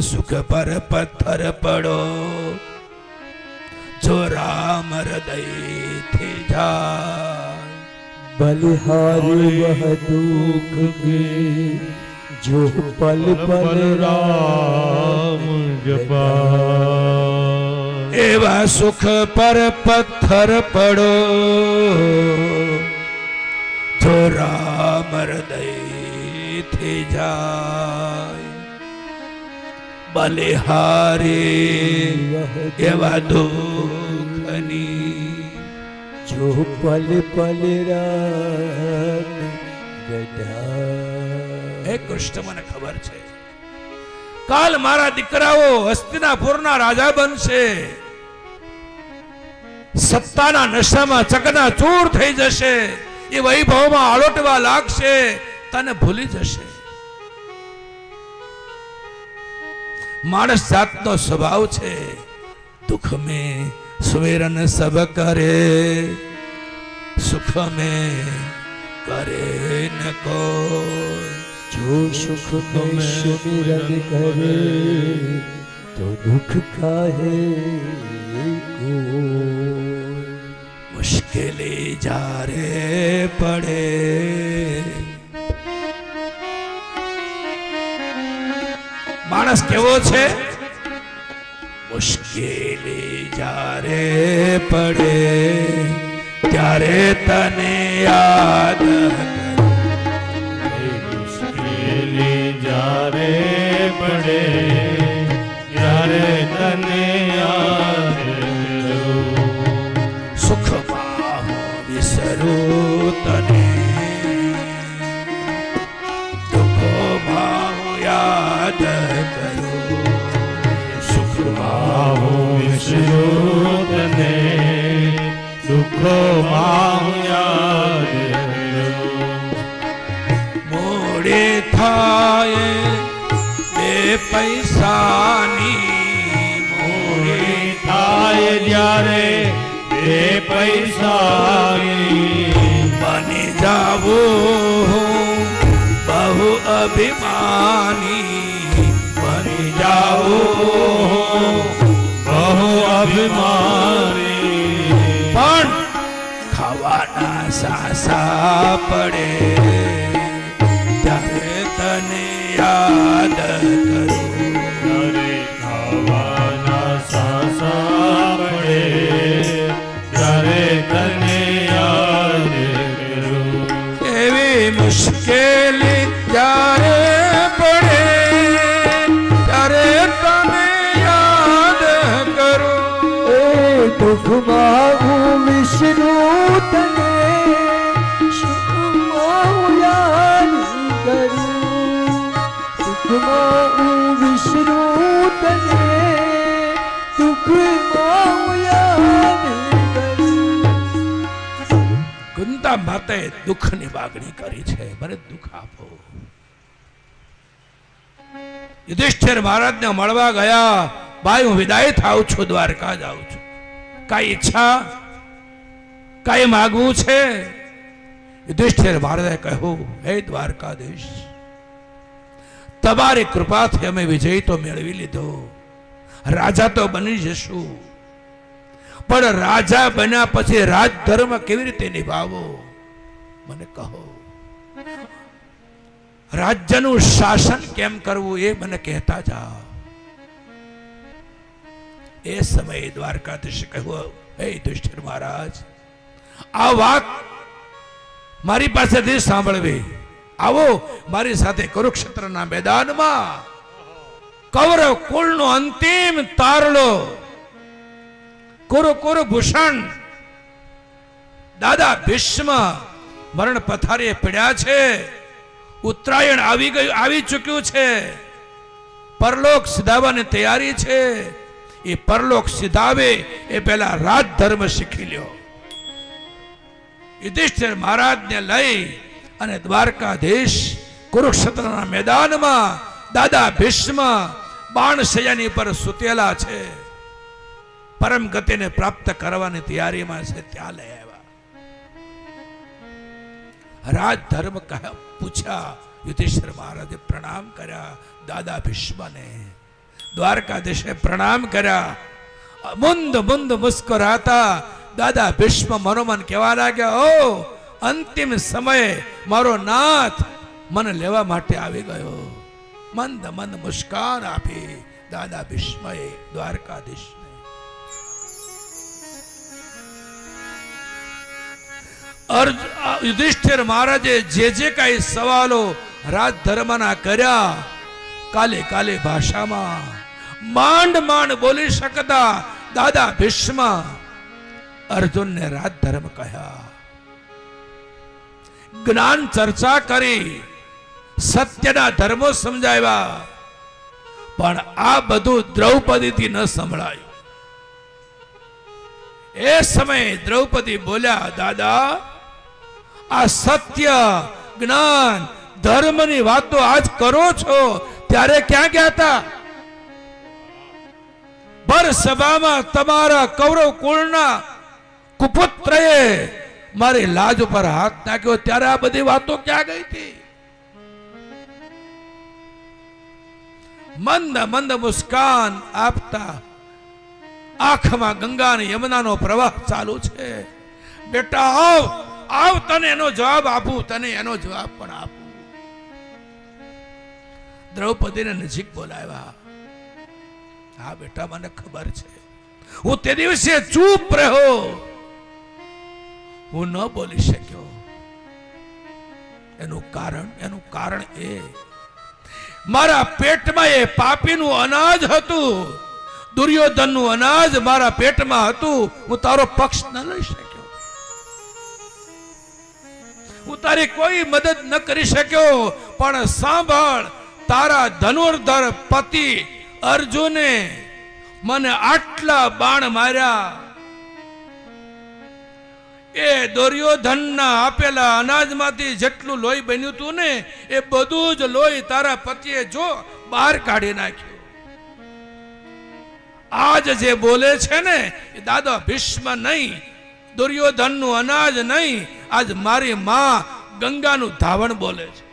સુખ પર પથ્થર પડો. જો રામ હૃદયથી જા બલિહારી વહ દુઃખ કે જો પલ પલ રામ જપા એવા સુખ પર પથ્થર પડો. જો રામ હૃદયથી જા બલિહારે કેવા દુઃખની. જો પલ પલ હે કૃષ્ણ મને ખબર છે. કાલ મારા દીકરાઓ હસ્તિનાપુરના રાજા બનશે. સત્તાના નશામાં ચકના ચૂર થઈ જશે. એ વૈભવમાં આળોટવા લાગશે. તને ભૂલી જશે. માણસ જાતનો સ્વભાવ છે. દુઃખ મે સુમેરન સબ કરે સુખ મે કરે ન કો જો સુખ મે સુમિરન કરે તો દુઃખ કાહે મુશ્કેલી જારે પડે. માણસ કેવો છે મુશ્કેલી જારે પડે ત્યારે તને યાદ. મુશ્કેલી જ્યારે પડે ત્યારે તને યાદ સુખમાં વિસરું કરું મોડે થાય બે પૈસાની, મોડી થાય જ્યારે બે પૈસાની. બની જાવું બહુ અભિમાની, બની જાવું બહુ અભિમાની. ખાવાના સાસા પડે. ત્યારે તને યાદ કરું. ત્યારે ખાવાના સાસા ત્યારે તને યાદ કરું. એવી મુશ્કેલી ત્યારે દુઃખમાં હું તને દુઃખમાં માતે દુઃખની માગણી કરી છે. મને દુઃખ આપો. યુધિષ્ઠિર મહારાજને મળવા ગયા. ભાઈ, હું વિદાય થાઉં છું, દ્વારકા જાઉં છું. કાંઈ ઈચ્છા? કાંઈ માગવું છે? યુધિષ્ઠિર મહારાજે કહ્યું, હે દ્વારકાધીશ, તમારી કૃપાથી અમે વિજય તો મેળવી લીધો. રાજા તો બની જશું. પણ રાજા બન્યા પછી રાજધર્મ કેવી રીતે નિભાવો? મને કહો. રાજ્યનું શાસન કેમ કરવું એ મને કહેતા જાઓ. એ સમયે દ્વારકાધીશ કહ્યું, હે યુધિષ્ઠિર મહારાજ, આ વાત મારી પાસેથી સાંભળવી. આવો, મારી સાથે કુરુક્ષેત્રના મેદાનમાં કૌરવ કુળનો અંતિમ તારડો. કુરુ કુરુ ભૂષણ. દાદા ભીષ્મ મરણ પથારીએ પડ્યા છે. ઉત્તરાયણ આવી ગયું, આવી ચૂક્યું છે. પરલોક સિધાવવાની તૈયારી છે. એ પરલોક સિધાવે એ પહેલા રાજ ધર્મ શીખી લ્યો. યુધિષ્ઠિર મહારાજને લઈ અને દ્વારકાધીશ કુરુક્ષેત્રના મેદાનમાં દાદા ભીષ્મ બાણશૈયાની પર સુતેલા છે. પરમ ગતિને પ્રાપ્ત કરવાની તૈયારીમાં છે ત્યાં લઈ આવ્યા. રાજ ધર્મ કહ્યા પૂછ્યા, યુધિષ્ઠિર મહારાજે પ્રણામ કર્યા, દાદા ભીષ્મને. દ્વારકાધીશે પ્રણામ કર્યા. મુંદ મુંદ મુસ્કરાતા, દાદા ભીષ્મ મનોમન કહેવા લાગ્યા, ઓ, અંતિમ સમયે મારો નાથ મને લેવા માટે આવી ગયો. મંદ મંદ મુસ્કાન આપી દાદા ભીષ્મએ દ્વારકાધીશને અર્જ આ યુધિષ્ઠિર મહારાજે જે જે કાંઈ સવાલો રાજધર્મના કર્યા કાલે કાલે ભાષામાં માંડ માંડ બોલી શકતા દાદા ભીષ્મ અર્જુનને રાજધર્મ કહ્યા જ્ઞાન ચર્ચા કરી સત્યના ધર્મો સમજાવ્યા. પણ આ બધું દ્રૌપદીથી ન સંભળાયું. એ સમયે દ્રૌપદી બોલ્યા, દાદા, આ સત્ય, જ્ઞાન, ધર્મની વાતો આજ કરો છો. ત્યારે ક્યાં ગયા હતા? ભર સભામાં તમારા કૌરવ કુળના કુપુત્રએ મારી લાજ ઉપર હાથ નાખ્યો. ત્યારે આ બધી વાતો ક્યાં ગઈ હતી? મંદ મંદ મુસ્કાન આપતા આંખમાં ગંગા અને યમુનાનો પ્રવાહ ચાલુ છે. બેટા, આવ આવ, તને એનો જવાબ આપું, તને એનો જવાબ પણ આપું. દ્રૌપદીને નજીક બોલાવ્યા. હા, બેટા, મને ખબર છે. હું તે દિવસે ચૂપ રહ્યો. હું ન બોલી શક્યો. એનું કારણ એનું કારણ એ મારા પેટમાં એ પાપીનું અનાજ હતું. દુર્યોધનનું અનાજ મારા પેટમાં હતું. હું તારો પક્ષ ન લઈ શક્યો. હું તારી કોઈ મદદ ન કરી શક્યો. પણ સાંભળ, તારા ધનુર્ધર પતિ અર્જુને મને આટલા બાણ માર્યા. એ દુર્યોધનના આપેલા અનાજમાંથી જેટલું લોહી બન્યું હતું ને, એ બધું જ લોહી તારા પતિએ જો બહાર કાઢી નાખ્યું. આજ જે બોલે છે ને, એ દાદા ભીષ્મ નહીં, દુર્યોધનનું અનાજ નહીં, આજ મારી માં ગંગાનું ધાવણ બોલે છે.